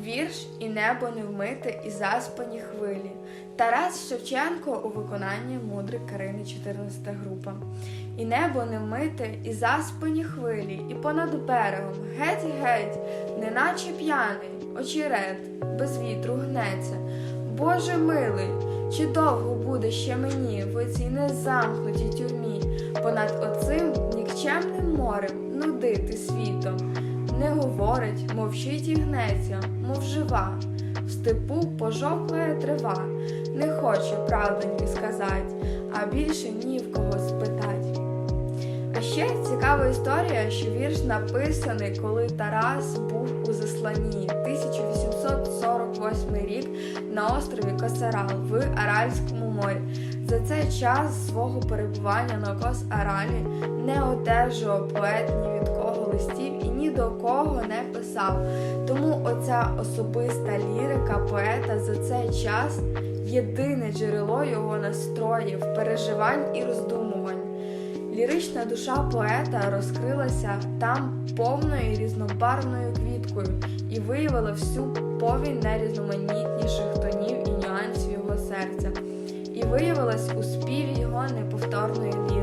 Вірш і небо не вмите, і заспані хвилі. Тарас Шевченко у виконанні мудрик Карини 14 група. І небо не вмите, і заспані хвилі, і понад берегом, геть-геть, неначе п'яний, очерет, без вітру гнеться. Боже милий, чи довго буде ще мені в оцій незамкнутій тюрмі, понад оцим нікчемним морем нудити світом? Не говорить, мовчить і гнеться, мов жива. В степу пожовклає трива, не хоче правдоньки сказать, а більше ні в кого спитать. А ще цікава історія, що вірш написаний, коли Тарас був у засланні 1848 рік на острові Косарал в Аральському морі. За цей час свого перебування на Кос Аралі не одержував поет ні від кого листів і ні до кого не писав. Тому оця особиста лірика поета за цей час єдине джерело його настроїв, переживань і роздумувань. Лірична душа поета розкрилася там повною різнобарвною квіткою і виявила всю повінь найрізноманітніших тонів і нюансів його серця, і виявилась у співі його неповторної лірики.